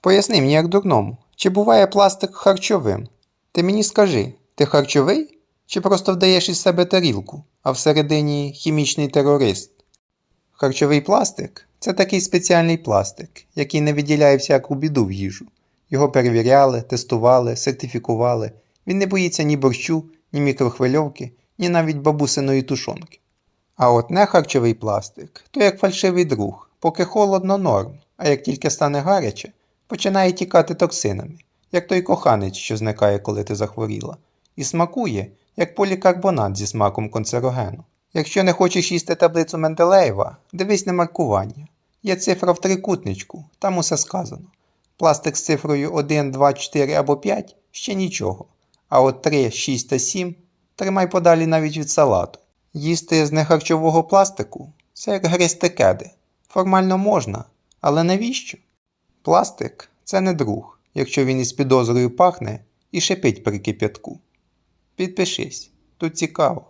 Поясни мені як дурному, чи буває пластик харчовим? Ти мені скажи, ти харчовий? Чи просто вдаєш із себе тарілку, а всередині хімічний терорист? Харчовий пластик це такий спеціальний пластик, який не виділяє всяку біду в їжу. Його перевіряли, тестували, сертифікували. Він не боїться ні борщу, ні мікрохвильовки, ні навіть бабусиної тушонки. А от не харчовий пластик, то як фальшивий друг, поки холодно норм, а як тільки стане гаряче, починає тікати токсинами, як той коханець, що зникає, коли ти захворіла, і смакує, як полікарбонат зі смаком канцерогену. Якщо не хочеш їсти таблицю Менделеєва, дивись на маркування. Є цифра в трикутничку, там усе сказано. Пластик з цифрою 1, 2, 4 або 5 ще нічого. А от 3, 6 та 7 тримай подалі навіть від салату. Їсти з нехарчового пластику це як гризти кеди. Формально можна, але навіщо? Пластик це не друг, якщо він із підозрою пахне і шипить при кип'ятку. Підпишись, тут цікаво.